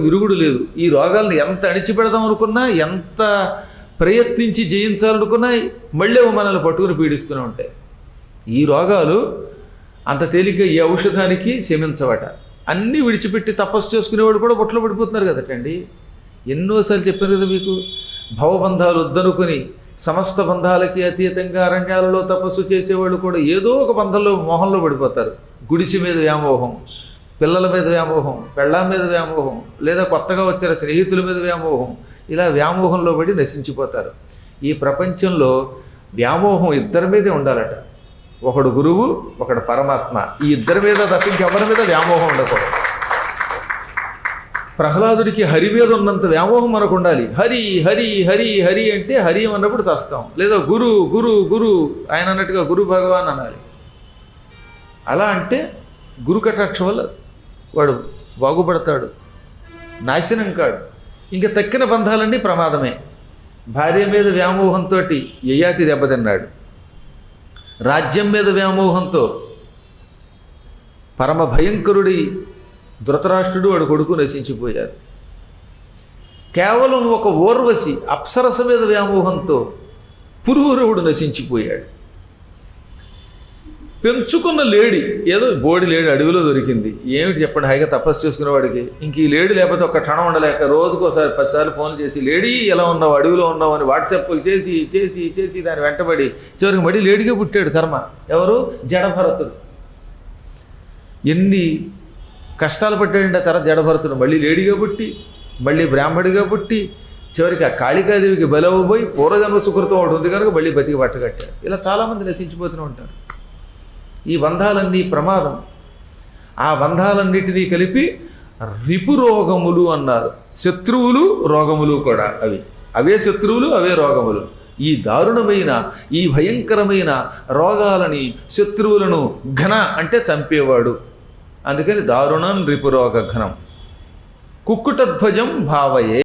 విరుగుడు లేదు. ఈ రోగాలను ఎంత అణిచిపెడదాం అనుకున్నా ఎంత ప్రయత్నించి జయించాలనుకున్నా మళ్ళీ అవి మనల్ని పట్టుకుని పీడిస్తూనే ఉంటాయి. ఈ రోగాలు అంత తేలిక ఈ ఔషధానికి శమించవట అన్నీ విడిచిపెట్టి తపస్సు చేసుకునేవాడు కూడా బొట్లో పడిపోతున్నారు కదటండి. ఎన్నోసార్లు చెప్పాను కదా మీకు భవబంధాలు వద్దనుకొని సమస్త బంధాలకి అతీతంగా అరణ్యాలలో తపస్సు చేసేవాళ్ళు కూడా ఏదో ఒక బంధంలో మోహంలో పడిపోతారు. గుడిసి మీద వ్యామోహం. పిల్లల మీద వ్యామోహం పెళ్ళాం మీద వ్యామోహం లేదా కొత్తగా వచ్చిన స్నేహితుల మీద వ్యామోహం ఇలా వ్యామోహంలో పడి నశించిపోతారు. ఈ ప్రపంచంలో వ్యామోహం ఇద్దరి మీదే ఉండాలట. ఒకడు గురువు ఒకడు పరమాత్మ. ఈ ఇద్దరి మీద తప్ప ఇంకెవరి మీద వ్యామోహం ఉండకూడదు. ప్రహ్లాదుడికి హరి మీద ఉన్నంత వ్యామోహం మనకు ఉండాలి. హరి హరి హరి హరి అంటే హరి అన్నప్పుడు తస్తాం. లేదా గురు గురు గురు ఆయన అన్నట్టుగా గురు భగవాన్ అనాలి. అలా అంటే గురు కటాక్ష వల్ల వాడు బాగుపడతాడు నాశనం కాడు. ఇంకా తక్కిన బంధాలన్నీ ప్రమాదమే. భార్య మీద వ్యామోహంతో యయాతి దెబ్బతిన్నాడు. రాజ్యం మీద వ్యామోహంతో పరమ భయంకరుడి ధృతరాష్ట్రుడు వాడు కొడుకు నశించిపోయారు కేవలం ఒక ఓర్వశి అప్సరస మీద వ్యామోహంతో పురుహురవుడు నశించిపోయాడు. పెంచుకున్న లేడి ఏదో బోడి లేడి అడవిలో దొరికింది. ఏమిటి చెప్పండి హాయిగా తపస్సు చేసుకునేవాడికి ఇంక ఈ లేడి లేకపోతే ఒక క్షణం ఉండలేక రోజుకోసారి పదిసార్లు ఫోన్లు చేసి లేడీ ఎలా ఉన్నావు? అడవిలో ఉన్నావు? అని వాట్సాప్లు చేసి చేసి చేసి దాని వెంటబడి చివరికి మడి లేడిగా పుట్టాడు కర్మ. ఎవరు? జడభరతుడు. ఎన్ని కష్టాలు పట్టాడంటే ఆ తర్వాత జడభరతుడు. మళ్ళీ లేడిగా పుట్టి మళ్ళీ బ్రాహ్మడిగా పుట్టి చివరికి ఆ కాళికాదేవికి బలవబోయి పూర్వజన్మ సుకృతం ఒకటి ఉంది కనుక మళ్ళీ బతికి పట్టగట్టాడు ఇలా చాలామంది నశించిపోతూనే ఉంటారు. ఈ బంధాలన్నీ ప్రమాదం. ఆ బంధాలన్నిటినీ కలిపి రిపు రోగములు అన్నారు. శత్రువులు రోగములు కూడా అవి. అవే శత్రువులు అవే రోగములు. ఈ దారుణమైన ఈ భయంకరమైన రోగాలని శత్రువులను ఘన అంటే చంపేవాడు. అందుకని దారుణం రిపురోగ ఘనం. కుక్కుటధ్వజం భావయే.